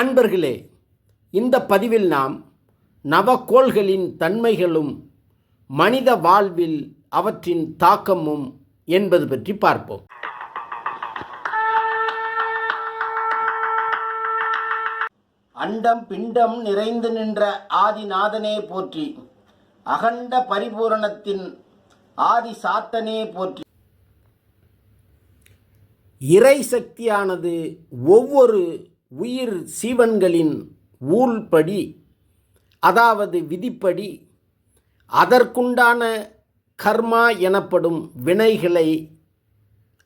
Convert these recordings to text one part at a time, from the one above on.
அன்பர்களே இந்த பதிவில் நாம் நவக்கோள்களின் தன்மைகளும் மனித வாழ்வில் அவற்றின் தாக்கமும் என்பது பற்றி பார்ப்போம். அண்டம் பிண்டம் நிறைந்து நின்ற ஆதிநாதனே போற்றி அகண்ட பரிபூரணத்தின் ஆதி சாத்தனே போற்றி. இறை சக்தியானது ஒவ்வொரு உயிர் சீவன்களின் ஊழ்படி அதாவது விதிப்படி அதற்குண்டான கர்மா எனப்படும் வினைகளை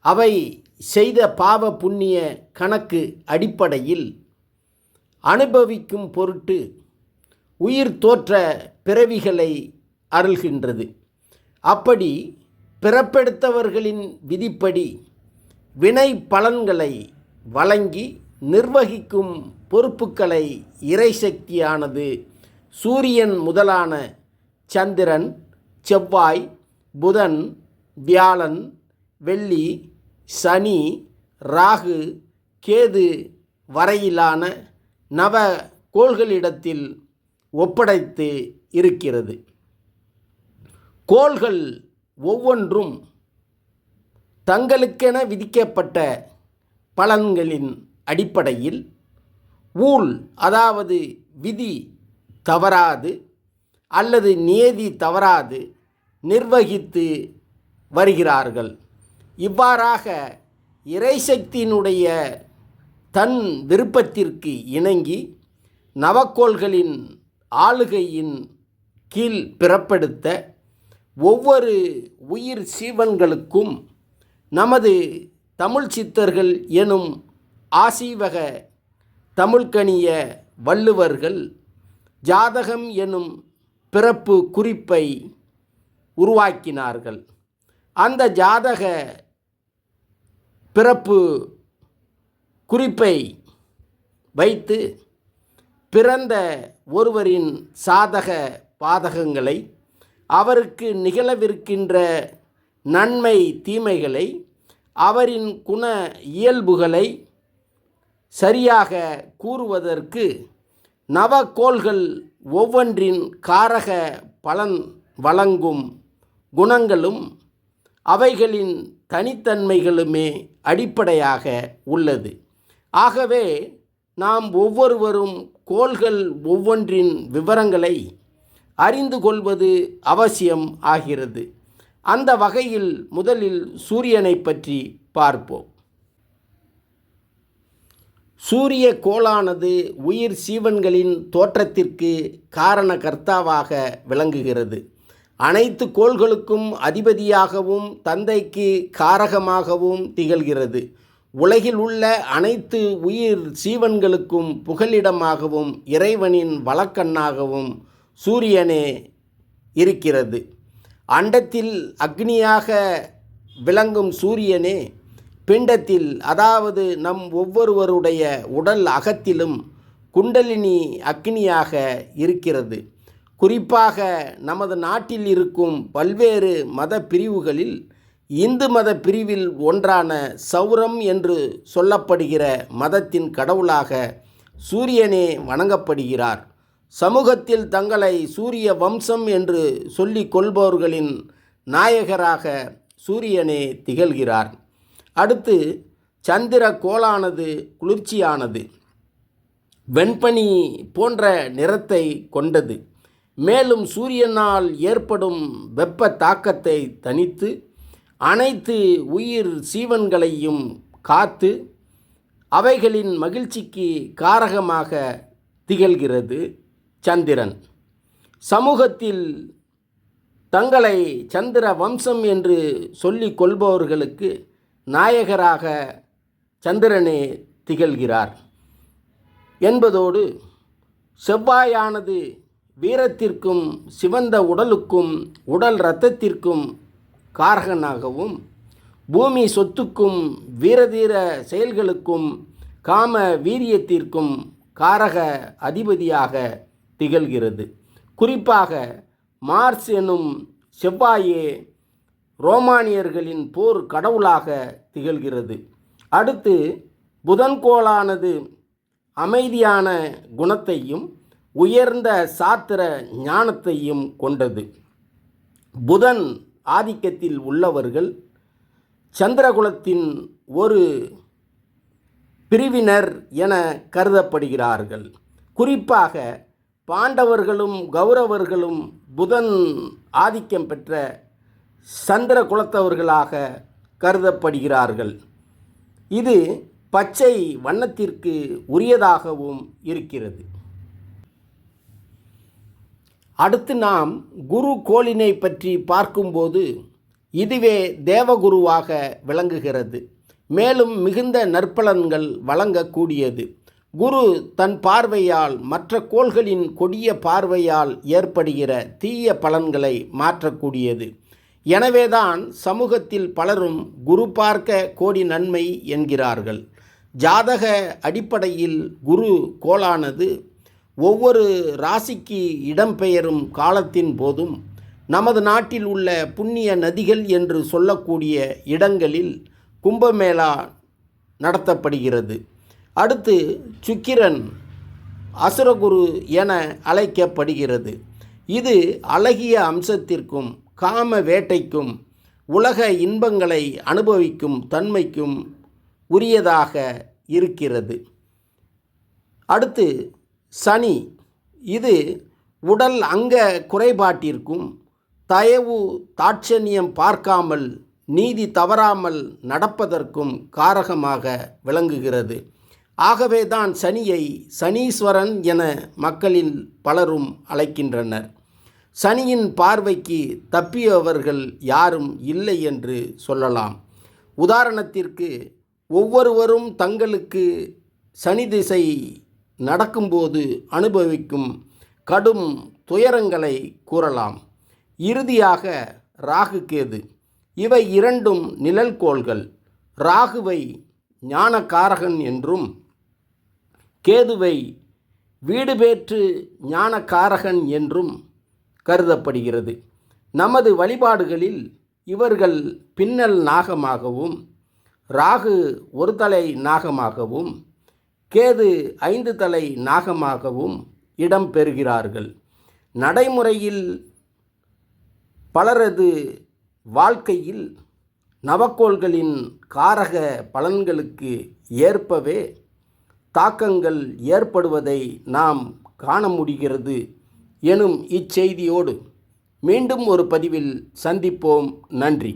அவை செய்த பாவ புண்ணிய கணக்கு அடிப்படையில் அனுபவிக்கும் பொருட்டு உயிர் தோற்ற பிறவிகளை அருள்கின்றது. அப்படி பிறப்பெடுத்தவர்களின் விதிப்படி வினை பலன்களை வழங்கி நிர்வகிக்கும் பொறுப்புகளை இறைசக்தியானது சூரியன் முதலான சந்திரன் செவ்வாய் புதன் வியாழன் வெள்ளி சனி ராகு கேது வரையிலான நவ கோள்களிடத்தில் ஒப்படைத்து இருக்கிறது. கோள்கள் ஒவ்வொன்றும் தங்களுக்கென விதிக்கப்பட்ட பலன்களின் அடிப்படையில் ஊழ் அதாவது விதி தவறாது அல்லது நியதி தவறாது நிர்வகித்து வருகிறார்கள். இவ்வாறாக இறைசக்தியினுடைய தன் விருப்பத்திற்கு இணங்கி நவக்கோள்களின் ஆளுகையின் கீழ் பிறப்படுத்த ஒவ்வொரு உயிர் சீவன்களுக்கும் நமது தமிழ் சித்தர்கள் எனும் ஆசீவக தமிழ்கணிய வள்ளுவர்கள் ஜாதகம் எனும் பிறப்பு குறிப்பை உருவாக்கினார்கள். அந்த ஜாதக பிறப்பு குறிப்பை வைத்து பிறந்த ஒருவரின் சாதக பாதகங்களை அவருக்கு நிகழவிருக்கின்ற நன்மை தீமைகளை அவரின் குண இயல்புகளை சரியாக கூறுவதற்கு நவக்கோள்கள் ஒவ்வொன்றின் காரக பலன் வழங்கும் குணங்களும் அவைகளின் தனித்தன்மைகளுமே அடிப்படையாக உள்ளது. ஆகவே நாம் ஒவ்வொருவரும் கோள்கள் ஒவ்வொன்றின் விவரங்களை அறிந்து கொள்வது அவசியம் ஆகிறது. அந்த வகையில் முதலில் சூரியனை பற்றி பார்ப்போம். சூரிய கோளானது உயிர் சீவன்களின் தோற்றத்திற்கு காரணகர்த்தாவாக விளங்குகிறது. அனைத்து கோள்களுக்கும் அதிபதியாகவும் தந்தைக்கு காரகமாகவும் திகழ்கிறது. உலகில் உள்ள அனைத்து உயிர் சீவன்களுக்கும் புகலிடமாகவும் இறைவனின் வழக்கண்ணாகவும் சூரியனே இருக்கிறது. அண்டத்தில் அக்னியாக விளங்கும் சூரியனே பிண்டத்தில் அதாவது நம் ஒவ்வொருவருடைய உடல் அகத்திலும் குண்டலினி அக்னியாக இருக்கிறது. குறிப்பாக நமது நாட்டில் இருக்கும் பல்வேறு மத பிரிவுகளில் இந்து மத பிரிவில் ஒன்றான சௌரம் என்று சொல்லப்படுகிற மதத்தின் கடவுளாக சூரியனே வணங்கப்படுகிறார். சமூகத்தில் தங்களை சூரிய வம்சம் என்று சொல்லிக் கொள்பவர்களின் நாயகராக சூரியனே திகழ்கிறார். அடுத்து சந்திர கோளானது குளிர்ச்சியானது. வெண்பனி போன்ற நிறத்தை கொண்டது. மேலும் சூரியனால் ஏற்படும் வெப்ப தாக்கத்தை தனித்து அனைத்து உயிர் சீவன்களையும் காத்து அவைகளின் மகிழ்ச்சிக்கு காரகமாக திகழ்கிறது சந்திரன். சமூகத்தில் தங்களை சந்திர வம்சம் என்று சொல்லிக் கொள்பவர்களுக்கு நாயகராக சந்திரனே திகழ்கிறார் என்பதோடு செவ்வாயானது வீரத்திற்கும் சிவந்த உடலுக்கும் உடல் இரத்தத்திற்கும் காரகனாகவும் பூமி சொத்துக்கும் வீரதீர செயல்களுக்கும் காம வீரியத்திற்கும் காரக அதிபதியாக திகழ்கிறது. குறிப்பாக மார்ஸ் எனும் செவ்வாயே ரோமானியர்களின் போர் கடவுளாக திகழ்கிறது. அடுத்து புதன்கோளானது அமைதியான குணத்தையும் உயர்ந்த சாத்திர ஞானத்தையும் கொண்டது. புதன் ஆதிக்கத்தில் உள்ளவர்கள் சந்திரகுலத்தின் ஒரு பிரிவினர் என கருதப்படுகிறார்கள். குறிப்பாக பாண்டவர்களும் கௌரவர்களும் புதன் ஆதிக்கம் பெற்ற சந்திர குலத்தவர்களாக கருதப்படுகிறார்கள். இது பச்சை வண்ணத்திற்கு உரியதாகவும் இருக்கிறது. அடுத்து நாம் குரு கோளினை பற்றி பார்க்கும்போது இதுவே தேவகுருவாக விளங்குகிறது. மேலும் மிகுந்த நற்பலன்கள் வழங்கக்கூடியது. குரு தன் பார்வையால் மற்ற கோள்களின் கொடிய பார்வையால் ஏற்படுகிற தீய பலன்களை மாற்றக்கூடியது. எனவேதான் சமூகத்தில் பலரும் குரு பார்க்க கோடி நன்மை என்கிறார்கள். ஜாதக அடிப்படையில் குரு கோளானது ஒவ்வொரு ராசிக்கு இடம்பெயரும் காலத்தின் போதும் நமது நாட்டில் உள்ள புண்ணிய நதிகள் என்று சொல்லக்கூடிய இடங்களில் கும்பமேளா நடத்தப்படுகிறது. அடுத்து சுக்கிரன் அசுரகுரு என அழைக்கப்படுகிறது. இது அழகிய அம்சத்திற்கும் காம வேட்டைக்கும் உலக இன்பங்களை அனுபவிக்கும் தன்மைக்கும் உரியதாக இருக்கிறது. அடுத்து சனி. இது உடல் அங்க குறைபாட்டிற்கும் தயவு தாட்சணியம் பார்க்காமல் நீதி தவறாமல் நடப்பதற்கும் காரகமாக விளங்குகிறது. ஆகவேதான் சனியை சனீஸ்வரன் என மக்களில் பலரும் அழைக்கின்றனர். சனியின் பார்வைக்கு தப்பியவர்கள் யாரும் இல்லை என்று சொல்லலாம். உதாரணத்திற்கு ஒவ்வொருவரும் தங்களுக்கு சனி திசை நடக்கும்போது அனுபவிக்கும் கடும் துயரங்களை கூறலாம். இறுதியாக ராகு கேது. இவை இரண்டும் நிழல்கோள்கள். ராகுவை ஞானகாரகன் என்றும் கேதுவை வீடு பேற்று ஞானகாரகன் என்றும் கருதப்படுகிறது. நமது வழிபாடுகளில் இவர்கள் பின்னல் நாகமாகவும் ராகு ஒரு தலை நாகமாகவும் கேது ஐந்து தலை நாகமாகவும் இடம் பெறுகிறார்கள். நடைமுறையில் பலரது வாழ்க்கையில் நவக்கோள்களின் காரக பலன்களுக்கு ஏற்பவே தாக்கங்கள் ஏற்படுவதை நாம் காண முடிகிறது. எனும் இச்செய்தியோடு மீண்டும் ஒரு பதிவில் சந்திப்போம். நன்றி.